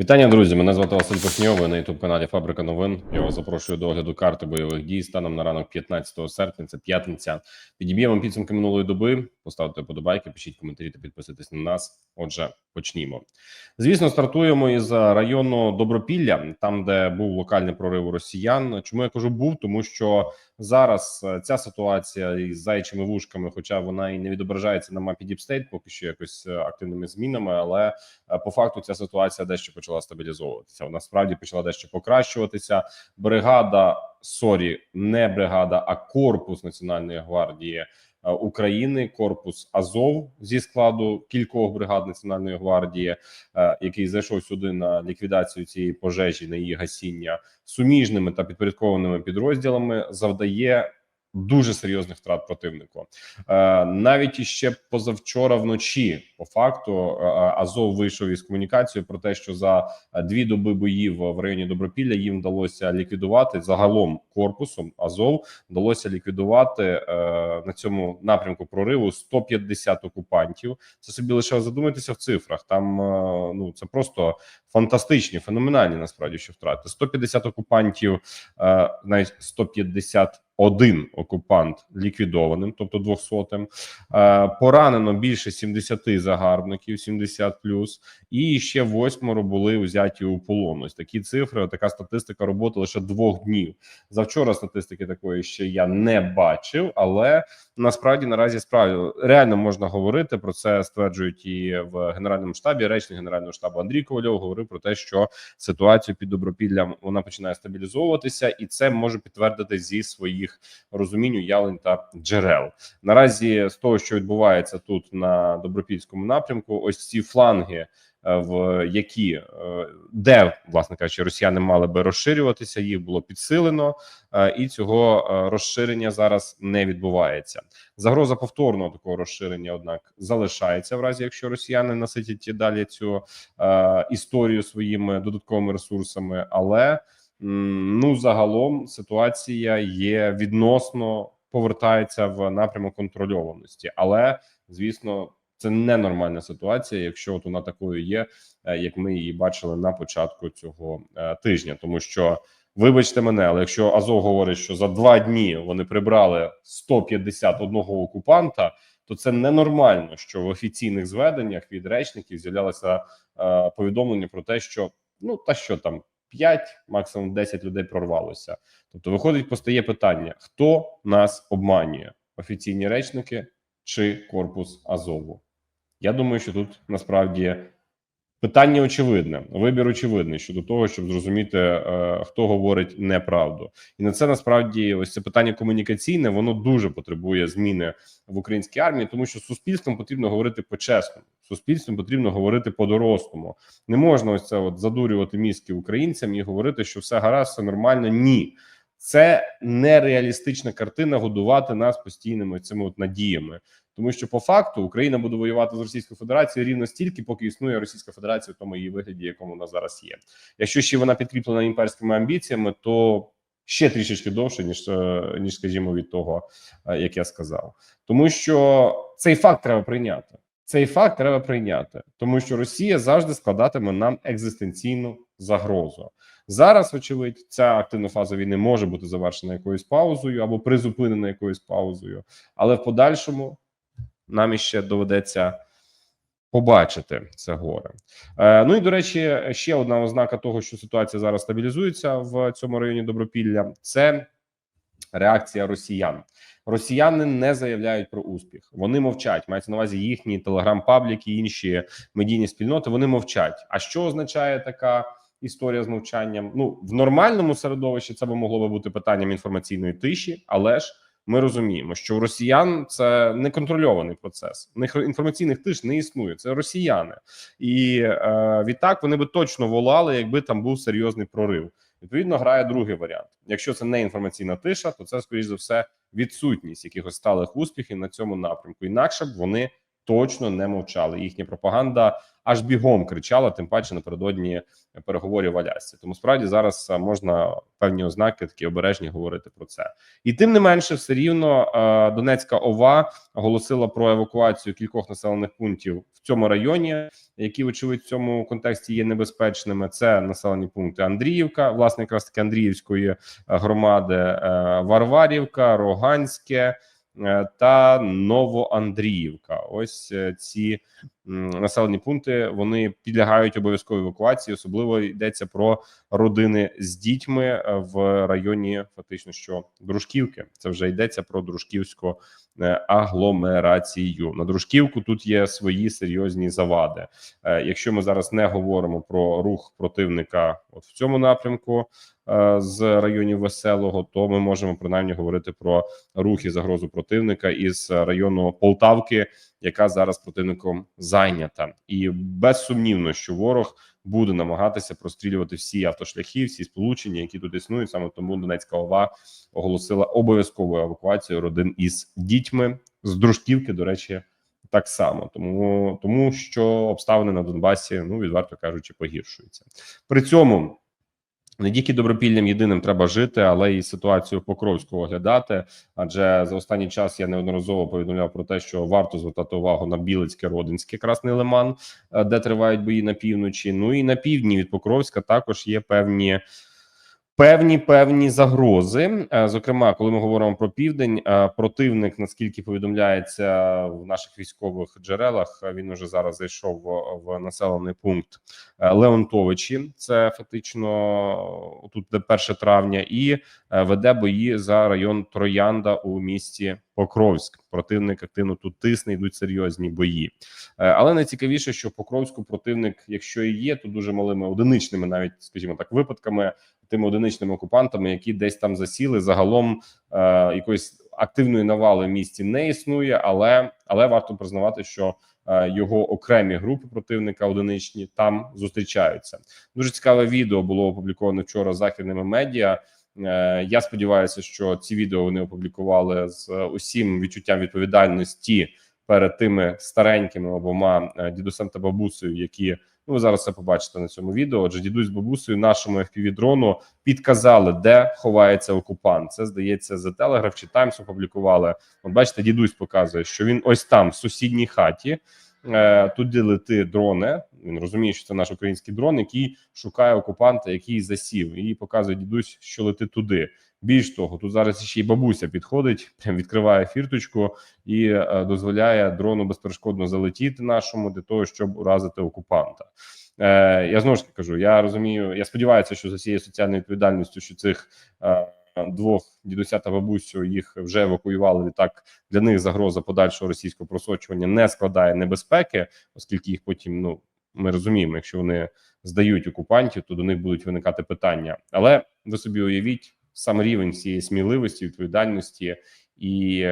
Вітання, друзі. Мене звати Василь Пихньов, ви на youtube каналі Фабрика новин. Я вас запрошую до огляду карти бойових дій станом на ранок 15 серпня. Це п'ятниця. Підіб'ємо підсумки минулої доби. Поставте подобайки, пишіть коментарі та підписуйтесь на нас. Отже, почнімо. Звісно, стартуємо із району Добропілля, там де був локальний прорив росіян. Чому я кажу був? Тому що зараз е, ця ситуація із зайчими вушками, хоча вона і не відображається на мапі Діпстейт, поки що якось е, активними змінами, але е, по факту ця ситуація дещо почала стабілізовуватися. Вона справді почала дещо покращуватися. Бригада сорі, не бригада, а корпус Національної гвардії України, корпус Азов зі складу кількох бригад Національної гвардії, е, який зайшов сюди на ліквідацію цієї пожежі, на її гасіння суміжними та підпорядкованими підрозділами, завдає дуже серйозних втрат противнику. Е, навіть іще позавчора вночі, по факту, е, е, Азов вийшов із комунікацією про те, що за дві доби боїв в районі Добропілля їм вдалося ліквідувати загалом корпусом Азов вдалося ліквідувати на цьому напрямку прориву 150 окупантів. Це собі лише задуматися в цифрах. Там ну це просто фантастичні, феноменальні насправді що втрати 150 окупантів, навіть 150 один окупант ліквідованим, тобто 200 е, Поранено більше 70 загарбників, 70 плюс, і ще восьмеро були взяті у полон. Ось Такі цифри, така статистика роботи лише двох днів. Завчора статистики такої ще я не бачив, але насправді наразі справді реально можна говорити про це. Стверджують і в генеральному штабі. Речник генерального штабу Андрій Ковальов говорив про те, що ситуацію під добропіллям вона починає стабілізовуватися, і це може підтвердити зі своїх розумінь, уявлень та джерел. Наразі з того, що відбувається тут на добропільському напрямку, ось ці фланги. е, В які е, де власне кажучи, росіяни мали би розширюватися, їх було підсилено, е, і цього розширення зараз не відбувається. Загроза повторного такого розширення, однак, залишається в разі, якщо росіяни наситять далі цю історію своїми додатковими ресурсами. Але ну загалом ситуація є відносно повертається в напрямок контрольованості, але звісно. Це ненормальна ситуація, якщо от вона такою є, е, як ми її бачили на початку цього е, тижня, тому що Вибачте мене, але якщо Азов говорить, що за два дні вони прибрали 151 окупанта, то це ненормально, що в офіційних зведеннях від речників з'являлося е, повідомлення про те, що ну та що там 5, максимум 10 людей прорвалося. Тобто, виходить, постає питання: хто нас обманює? Офіційні речники чи корпус Азову? Я думаю, що тут насправді Питання очевидне, вибір очевидний щодо того, щоб зрозуміти, е, хто говорить неправду, і на це насправді ось це питання комунікаційне. Воно дуже потребує зміни в українській армії, тому що суспільством потрібно говорити по-чесному, суспільством потрібно говорити по-дорослому. Не можна ось це от задурювати мізки українцям і говорити, що все гаразд, все нормально. Ні, це нереалістична картина годувати нас постійними цими от надіями. Тому що по факту Україна буде воювати з Російською Федерацією рівно стільки, поки існує Російська Федерація в тому її вигляді, якому вона зараз є. Якщо ще вона підкріплена імперськими амбіціями, то ще трішечки довше ніж е, ніж, скажімо, від того, е, як я сказав, тому що цей факт треба прийняти. Цей факт треба прийняти, тому що Росія завжди складатиме нам екзистенційну загрозу. Зараз, вочевидь, ця активна фаза війни може бути завершена якоюсь паузою або призупинена якоюсь паузою, але в подальшому нам іще доведеться побачити це горе. Е, ну і до речі, ще одна ознака того, що ситуація зараз стабілізується в цьому районі Добропілля. Це реакція росіян. Росіяни не заявляють про успіх. Вони мовчать. Мається на увазі їхні телеграм-пабліки, інші медійні спільноти. Вони мовчать. А що означає така? Історія з мовчанням. Ну в нормальному середовищі це би могло би бути питанням інформаційної тиші, але ж ми розуміємо, що у росіян це неконтрольований процес. У них інформаційних тиш не існує. Це росіяни, і е, відтак вони би точно волали, якби там був серйозний прорив. Відповідно, грає другий варіант. Якщо це не інформаційна тиша, то це скоріш за все відсутність якихось сталих успіхів на цьому напрямку. Інакше б вони точно не мовчали. Їхня пропаганда аж бігом кричала, тим паче напередодні переговорів в Алясці. Тому справді зараз е, можна певні ознаки такі обережні говорити про це. І тим не менше, все рівно е, Донецька ОВА оголосила про евакуацію кількох населених пунктів в цьому районі, які вочевидь в цьому контексті є небезпечними. Це населені пункти Андріївка, власне, якраз таки Андріївської е, громади, Варварівка, Роганське. Е, Та Новоандріївка, ось е, ці населені пункти вони підлягають обов'язковій евакуації. Особливо йдеться про родини з дітьми е, в районі, фактично, що Дружківки. Це вже йдеться про дружківську агломерацію. На дружківку тут є свої серйозні завади. Якщо ми зараз не говоримо про рух противника, от в цьому напрямку з районів веселого, то ми можемо принаймні говорити про рух і загрозу противника із району Полтавки, яка зараз противником зайнята, і безсумнівно, що ворог буде намагатися прострілювати всі автошляхи, всі сполучення, які тут існують. Саме тому Донецька ОВА оголосила обов'язкову евакуацію родин із дітьми з дружківки. До речі, так само, тому тому що обставини на Донбасі, ну відверто кажучи, погіршуються. При цьому не тільки добропіллям єдиним треба жити, але і ситуацію покровського оглядати. Адже за останній час я неодноразово повідомляв про те, що варто звертати увагу на Білицьке, Родинське, Красний Лиман, е, де тривають бої на півночі. Ну і на півдні від Покровська також є певні. Певні певні загрози, Е, зокрема, коли ми говоримо про південь, е, противник, наскільки повідомляється в наших військових джерелах, е, він уже зараз зайшов в, населений пункт Леонтовичі. Це фактично тут, де 1 травня, і веде бої за район Троянда у місті Покровськ. Противник активно тут тисне, йдуть серйозні бої. Е, Але найцікавіше, що в Покровську противник, якщо і є, то дуже малими одиничними, навіть скажімо так, випадками тими одиничними окупантами, які десь там засіли. Загалом е, якоїсь активної навали в місті не існує, але але варто признавати, що е, його окремі групи противника одиничні там зустрічаються. Дуже цікаве відео було опубліковане вчора західними медіа. Е, Я сподіваюся, що ці відео вони опублікували з е, усім відчуттям відповідальності перед тими старенькими обома е, дідусем та бабусею, які ну ви зараз це побачите на цьому відео. Отже, дідусь з бабусею нашому fpv дрону підказали, де ховається окупант. Це здається за телеграф чи Таймс опублікували. От бачите, дідусь показує, що він ось там в сусідній хаті. Е, Туди лети дрони. Він розуміє, що це наш український дрон, який шукає окупанта, який засів, і показує дідусь, що лети туди. Більш того, тут зараз ще й бабуся підходить, прям відкриває фірточку і е, дозволяє дрону безперешкодно залетіти нашому для того, щоб уразити окупанта. Е, Я знову ж таки кажу: я розумію, я сподіваюся, що за цією соціальною відповідальністю, що цих двох дідуся та бабусю їх вже евакуювали. Відтак для них загроза подальшого російського просочування не складає небезпеки, оскільки їх потім ну ми розуміємо, якщо вони здають окупантів, то до них будуть виникати питання. Але ви собі уявіть сам рівень цієї сміливості, відповідальності і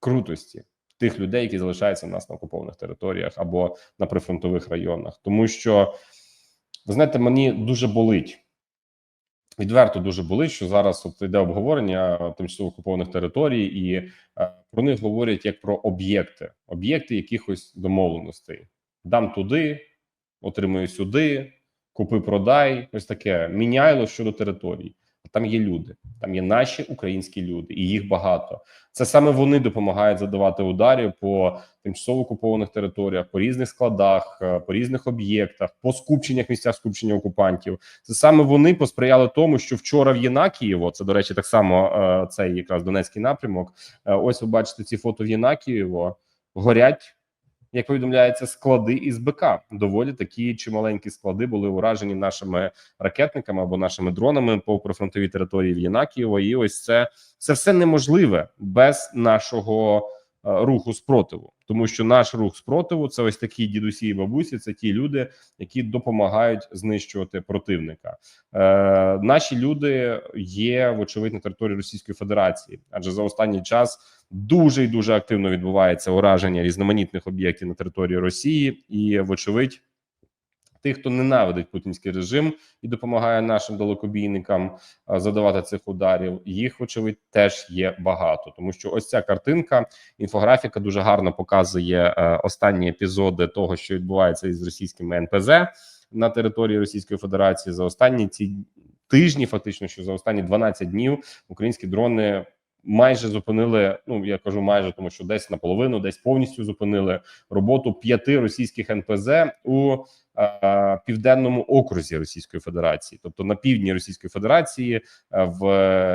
крутості тих людей, які залишаються в нас на окупованих територіях або на прифронтових районах, тому що ви знаєте, мені дуже болить. Відверто дуже болить, що зараз от йде обговорення тимчасово окупованих територій, і е, про них говорять як про об'єкти, об'єкти якихось домовленостей. Дам туди, отримую сюди, купи, продай. Ось таке міняйло щодо територій. Там є люди, там є наші українські люди, і їх багато. Це саме вони допомагають задавати ударів по тимчасово окупованих територіях, по різних складах, е, по різних об'єктах, по скупченнях місцях скупчення окупантів. Це саме вони посприяли тому, що вчора в Єнакієво, це до речі, так само е, цей якраз Донецький напрямок. е, Ось ви бачите ці фото в Єнакієво. Горять як повідомляється, склади із БК. Доволі такі чималенькі склади були уражені нашими ракетниками або нашими дронами по прифронтовій території в Єнакієво. І ось це це все неможливе без нашого руху спротиву, тому що наш рух спротиву це ось такі дідусі і бабусі. Це ті люди, які допомагають знищувати противника. Е, Наші люди є вочевидь на території Російської Федерації, адже за останній час дуже і дуже активно відбувається ураження різноманітних об'єктів на території Росії, і вочевидь. Тих, хто ненавидить путінський режим і допомагає нашим далекобійникам задавати цих ударів. Їх, вочевидь, теж є багато, тому що ось ця картинка, інфографіка дуже гарно показує е, останні епізоди того, що відбувається із російськими НПЗ на території Російської Федерації за останні ці тижні, фактично, що за останні 12 днів українські дрони. Майже зупинили. Ну я кажу, майже тому, що десь наполовину, десь повністю зупинили роботу п'яти російських НПЗ у е, південному окрузі Російської Федерації, тобто на півдні Російської Федерації, е, в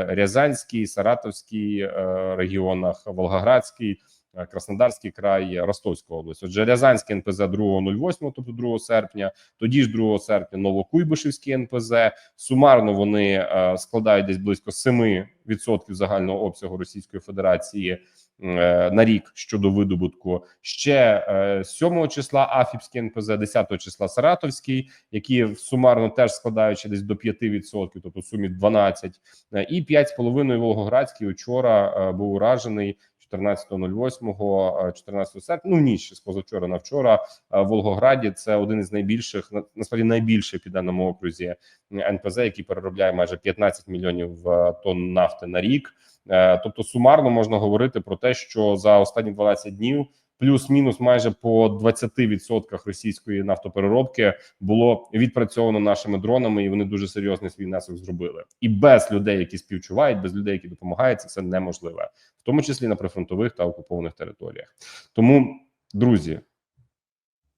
Рязанській, Саратовській е, регіонах, Волгоградській. Е, Краснодарський край, Ростовська область. Отже, Рязанський НПЗ 2.08, тобто 2 серпня, тоді ж 2 серпня Новокуйбишевський НПЗ. Сумарно вони е, складають десь близько 7% загального обсягу Російської Федерації е, на рік щодо видобутку. Ще е, 7 числа Афіпський НПЗ, 10 числа Саратовський, які сумарно теж складаючи десь до 5%, тобто в сумі 12, е, і 5,5 Волгоградський учора був уражений 14.08, е, 14 серпня, ну ніч з позавчора на вчора е, в Волгограді. Це один із найбільших на- насправді найбільший під даному окрузі НПЗ, який переробляє майже 15 мільйонів е, тонн нафти на рік. Е, Тобто, сумарно можна говорити про те, що за останні 12 днів. Плюс-мінус майже по 20% російської нафтопереробки було відпрацьовано нашими дронами, і вони дуже серйозний свій внесок зробили. І без людей, які співчувають, без людей, які допомагають, це все неможливе, в тому числі на прифронтових та окупованих територіях. Тому, друзі,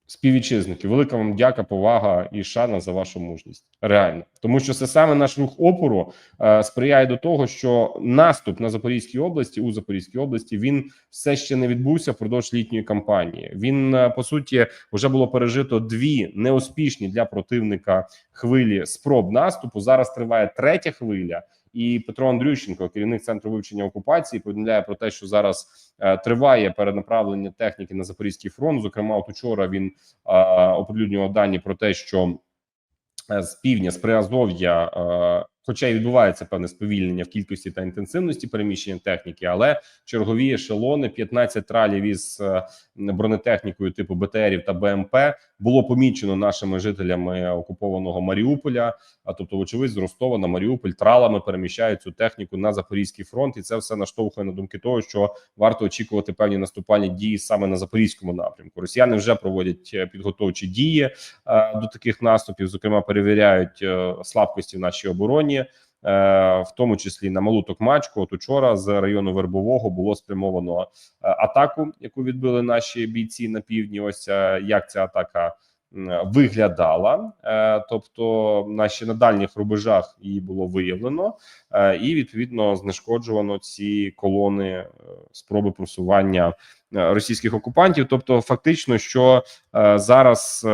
співвітчизники, велика вам дяка, повага і шана за вашу мужність. Реально, тому що це саме наш рух опору е, сприяє до того, що наступ на Запорізькій області у Запорізькій області він все ще не відбувся впродовж літньої кампанії. Він е, по суті вже було пережито дві неуспішні для противника хвилі спроб наступу. Зараз триває третя хвиля. І Петро Андрющенко, керівник центру вивчення окупації, повідомляє про те, що зараз е, триває перенаправлення техніки на Запорізький фронт. Зокрема, от учора він е, оприлюднював дані про те, що е, з півдня з Приазов'я, е, хоча й відбувається певне сповільнення в кількості та інтенсивності переміщення техніки, але чергові ешелони, 15 тралів із е, бронетехнікою типу БТРів та БМП було помічено нашими жителями окупованого Маріуполя. А тобто, вочевидь, з Ростова на Маріуполь тралами переміщають цю техніку на Запорізький фронт, і це все наштовхує на думки того, що варто очікувати певні наступальні дії саме на запорізькому напрямку. Росіяни вже проводять е, підготовчі дії е, до таких наступів. Зокрема, перевіряють слабкості в нашій обороні. Е, В тому числі на малу Токмачку, от учора з району Вербового було спрямовано е, атаку, яку відбили наші бійці на півдні. Ось е, як ця атака виглядала. Тобто, на ще на дальніх рубежах її було виявлено, і відповідно знешкоджувано ці колони спроби просування російських окупантів. Тобто, фактично, що зараз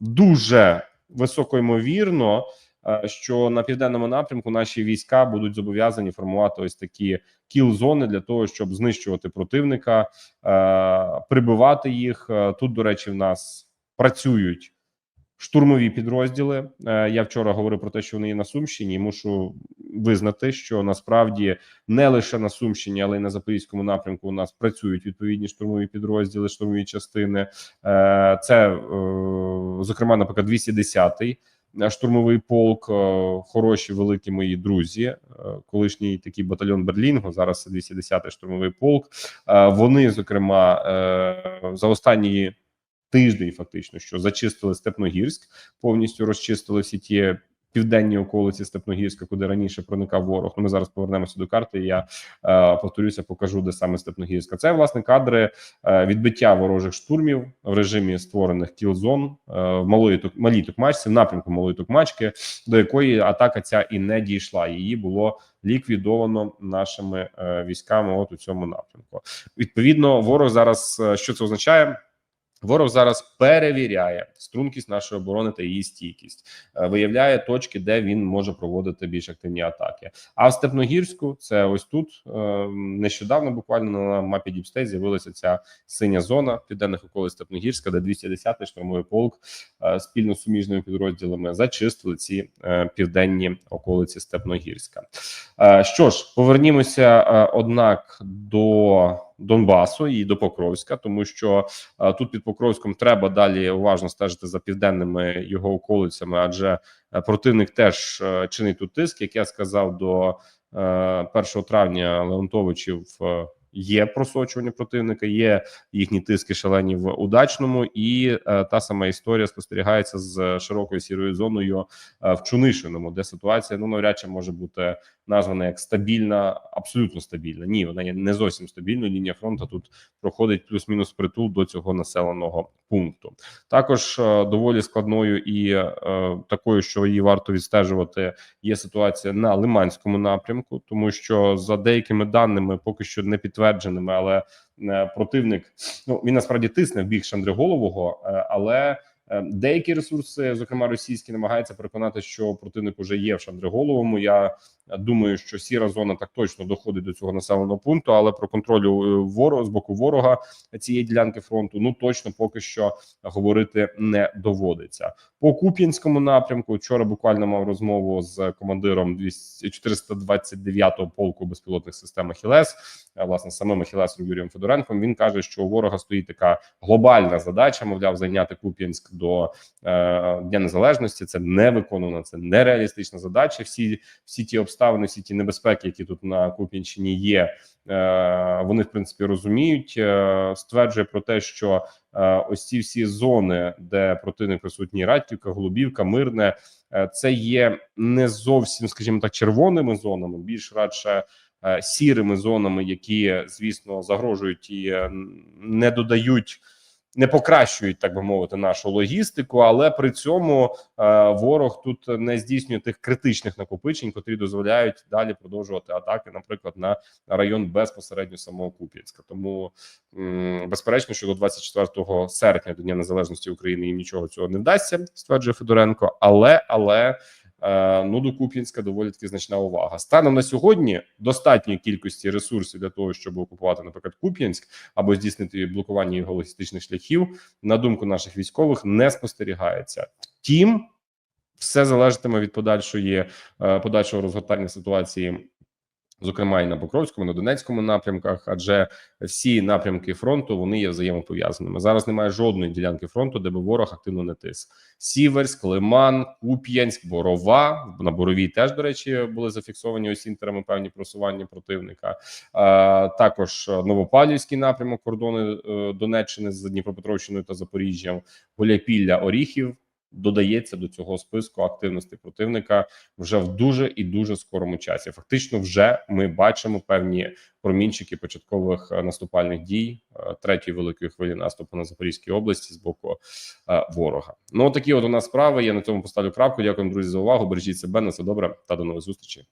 дуже високо ймовірно. е, Що на південному напрямку наші війська будуть зобов'язані формувати ось такі кіл-зони для того, щоб знищувати противника, е, прибивати їх. Е, Тут, до речі, в нас працюють штурмові підрозділи. Е, Я вчора говорив про те, що вони є на Сумщині. Мушу визнати, що насправді не лише на Сумщині, але й на Запорізькому напрямку у нас працюють відповідні штурмові підрозділи, штурмові частини. Е, Це, е, зокрема, наприклад, 210-й е, штурмовий полк, е, хороші великі мої друзі. е, Колишній такий батальйон Берлінго, зараз це 210-й штурмовий полк. Е, Вони, зокрема, за останні тиждень, фактично, що зачистили Степногірськ, повністю розчистили всі ті південні околиці Степногірська, куди раніше проникав ворог. Ну, ми зараз повернемося до карти. Я е, повторюся, покажу, де саме Степногірська. Це власне кадри е, відбиття ворожих штурмів в режимі створених кілзон е, малої малій Токмачці, в напрямку малої Токмачки, до якої атака ця і не дійшла. Її було ліквідовано нашими е, військами. От у цьому напрямку. Відповідно, ворог зараз е, що це означає? Ворог зараз перевіряє стрункість нашої оборони та її стійкість, Е, виявляє точки, де він може проводити більш активні атаки. А в Степногірську це ось тут е, нещодавно, буквально на мапі Діпстей, з'явилася ця синя зона південних околиць Степногірська, де 210-й штурмовий полк е, спільно з суміжними підрозділами зачистили ці південні околиці Степногірська. Що ж, повернімося, однак, до Донбасу і до Покровська, тому що е, тут під Покровськом треба далі уважно стежити за південними його околицями, адже е, противник теж е, чинить тут тиск, як я сказав до е, 1 травня Леонтовичів. Є просочування противника, є їхні тиски шалені в удачному, і е, та сама історія спостерігається з широкою сірою зоною е, в Чунишиному, де ситуація ну навряд чи може бути названа як стабільна, абсолютно стабільна. Ні, вона є не зовсім стабільною. Лінія фронту тут проходить плюс-мінус притул до цього населеного пункту. Також е, доволі складною і е, такою, що її варто відстежувати, є ситуація на Лиманському напрямку, тому що за деякими даними, поки що не підтвердженими, але е, противник ну він насправді тисне в бік Шандриголового, але деякі ресурси, зокрема російські, намагаються переконати, що противник уже є в Шандриголовому. Я думаю, що сіра зона так точно доходить до цього населеного пункту, але про контролю ворога з боку ворога цієї ділянки фронту ну точно поки що говорити не доводиться. По Куп'янському напрямку вчора буквально мав розмову з командиром 200 429-го полку безпілотних систем Ахілес, власне самим Ахілесом Юрієм Федоренком. Він каже, що у ворога стоїть така глобальна задача, мовляв, зайняти Куп'янськ до е, Дня Незалежності. Це не виконана, це нереалістична задача. Всі всі ті обставини, всі ті небезпеки, які тут на Куп'янщині є. Е, вони в принципі розуміють, е, стверджує про те, що е, ось ці всі зони, де противник присутній Радьківка, Голубівка, Мирне, це є не зовсім, скажімо так, червоними зонами, більш радше сірими зонами, які звісно загрожують і не додають. Не покращують, так би мовити, нашу логістику, але при цьому е, ворог тут не здійснює тих критичних накопичень, котрі дозволяють далі продовжувати атаки, наприклад, на район безпосередньо самого Куп'янська. Тому м, безперечно, що до 24 серпня до Дня Незалежності України їм нічого цього не вдасться, стверджує Федоренко. Але але ну до Куп'янська доволі таки значна увага. Станом на сьогодні достатньої кількості ресурсів для того, щоб окупувати, наприклад, Куп'янськ або здійснити блокування його логістичних шляхів. На думку наших військових, не спостерігається. Втім, все залежатиме від подальшої е, подальшого розгортання ситуації. Зокрема, і на Покровському, на Донецькому напрямках, адже всі напрямки фронту вони є взаємопов'язаними. Зараз немає жодної ділянки фронту, де би ворог активно не тис. Сіверськ, Лиман, Куп'янськ, Борова на Боровій теж до речі були зафіксовані осінтерами певні просування противника. А, також Новопавлівський напрямок, кордони е, Донеччини з Дніпропетровщиною та Запоріжжям, Голяпілля, Оріхів додається до цього списку активності противника вже в дуже і дуже скорому часі. Фактично, вже ми бачимо певні промінчики початкових е, наступальних дій е, третьої великої хвилі наступу на Запорізькій області з боку е, ворога. Ну такі от у нас справи. Я на цьому поставлю крапку. Дякую, друзі, за увагу. Бережіть себе на все добре та до нових зустрічей.